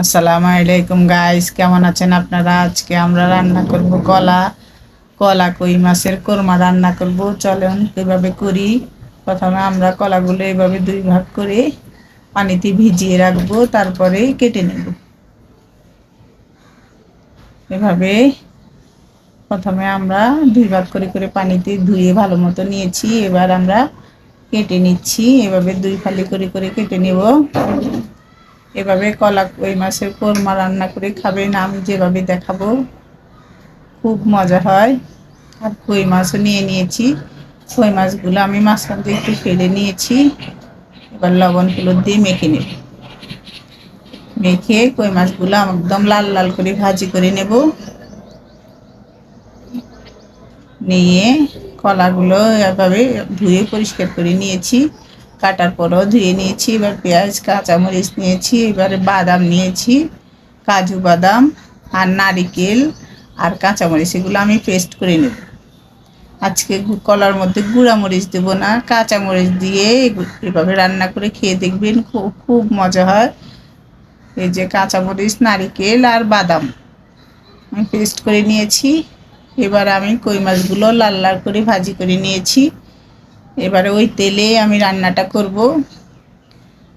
আসসালামু আলাইকুম গাইস কেমন আছেন আপনারা? আজকে আমরা রান্না করব কলা। কলা, কই মাছের কোরমা রান্না করব। চলেন কীভাবে করি। প্রথমে আমরা কলাগুলো এভাবে দুই ভাগ করে পানিতে ভিজিয়ে রাখব, তারপরে কেটে নেব। এভাবে প্রথমে আমরা দুই ভাগ করে করে পানিতে ধুয়ে ভালো মতো নিয়েছি। এবার আমরা কেটে নিচ্ছি। এভাবে দুই ফালি করে করে কেটে নেব। এভাবে কলা কই মাছের কোরমা রান্না করে খাবেন, আমি যেভাবে দেখাবো। খুব মজা হয়। আর কই মাছও নিয়ে নিয়েছি। কই মাছগুলো আমি মাঝখান দিয়ে একটু ফেলে নিয়েছি। এবার লবণ হলুদ দিয়ে মেখে নেব। মেখে কই মাছগুলো একদম লাল লাল করে ভাজি করে নেব। নিয়ে কলাগুলো এভাবে ধুয়ে পরিষ্কার করে নিয়েছি। কাটার পরও ধুয়ে নিয়েছি, এবার পেঁয়াজ, কাঁচামরিচ নিয়েছি, এবারে বাদাম নিয়েছি, কাজু বাদাম আর নারিকেল আর কাঁচামরিচ, এগুলো আমি পেস্ট করে নেব। আজকে কলার মধ্যে গুঁড়া মরিচ দেবো না, কাঁচামরিচ দিয়ে এভাবে রান্না করে খেয়ে দেখবেন খুব খুব মজা হয়। এই যে কাঁচামরিচ, নারিকেল আর বাদাম আমি পেস্ট করে নিয়েছি। এবার আমি কই মাছগুলো লাল লাল করে ভাজি করে নিয়েছি। এবারে ওই তেলে আমি রান্নাটা করব।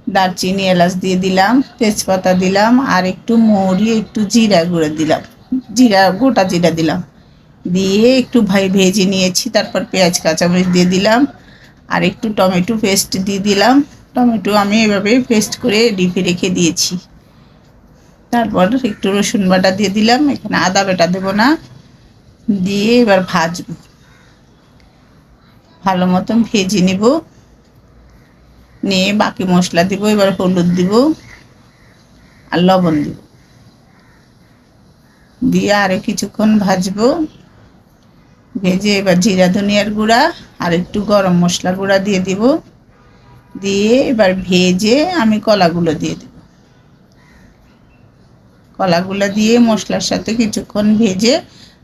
দারচিনি, এলাচ দিয়ে দিলাম, তেজপাতা দিলাম, আর একটু মৌরি, একটু জিরা গুঁড়ো দিলাম। জিরা, গোটা জিরা দিলাম। দিয়ে একটু ভাই ভেজে নিয়েছি, তারপর পেঁয়াজ, কাঁচামরিচ দিয়ে দিলাম, আর একটু টমেটো পেস্ট দিয়ে দিলাম। টমেটো আমি এভাবে পেস্ট করে ডিপে রেখে দিয়েছি। তারপর একটু রসুন বাটা দিয়ে দিলাম, এখানে আদা বেটা দেবো না। দিয়ে এবার ভাজবো। ভালো মতন ভেজে নিব। নিয়ে বাকি মশলা দিব, এবার হলুদ দিব আর লবণ দিব। দিয়ে আরও কিছুক্ষণ ভাজবো। ভেজে এবার জিরা ধনিয়ার গুঁড়া আর একটু গরম মশলা গুঁড়া দিয়ে দিব। দিয়ে এবার ভেজে আমি কলাগুলো দিয়ে দেব। কলাগুলো দিয়ে মশলার সাথে কিছুক্ষণ ভেজে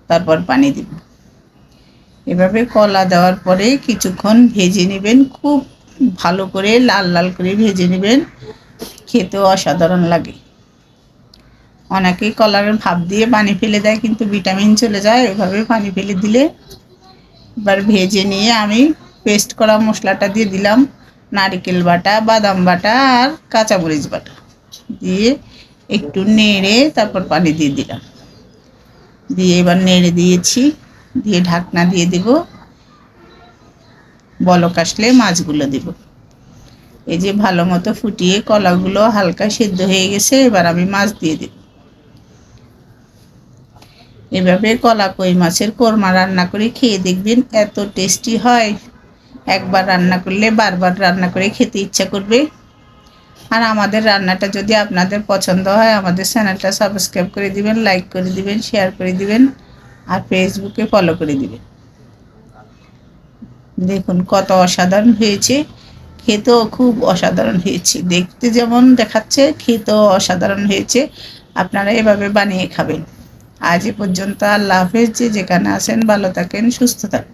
তারপর পানি দিব। এভাবে কলা দেওয়ার পরে কিছুক্ষণ ভেজে নেবেন। খুব ভালো করে, লাল লাল করে ভেজে নেবেন। খেতেও অসাধারণ লাগে। অনেকেই কলার ভাব দিয়ে পানি ফেলে দেয়, কিন্তু ভিটামিন চলে যায়। এভাবে পানি ফেলে দিলে এবার ভেজে নিয়ে আমি পেস্ট করা মশলাটা দিয়ে দিলাম। নারিকেল বাটা, বাদাম বাটা আর কাঁচামরিচ বাটা দিয়ে একটু নেড়ে তারপর পানি দিয়ে দিলাম। দিয়ে এবার নেড়ে দিয়েছি। দিয়ে ঢাকনা দিয়ে দেব। বলক আসলে মাছগুলো দেব। এই যে ভালো মতো ফুটিয়ে কলাগুলো হালকা সেদ্ধ হয়ে গেছে, এবার আমি মাছ দিয়ে দেব। এভাবে কলা, কই মাছের কোরমা রান্না করে খেয়ে দেখবেন এত টেস্টি হয়। একবার রান্না করলে বারবার রান্না করে খেতে ইচ্ছা করবে। আর আমাদের রান্নাটা যদি আপনাদের পছন্দ হয়, আমাদের চ্যানেলটা সাবস্ক্রাইব করে দিবেন, লাইক করে দিবেন, শেয়ার করে দিবেন। আর ফেসবুকে ফলো করে দিবে। দেখুন কত অসাধারণ হয়েছে। খেতেও খুব অসাধারণ হয়েছে। দেখতে যেমন দেখাচ্ছে, খেতেও অসাধারণ হয়েছে। আপনারা এভাবে বানিয়ে খাবেন। আজ এ পর্যন্ত আল্লাহ হাফেজ। যে যেখানে আসেন ভালো থাকেন, সুস্থ থাকেন।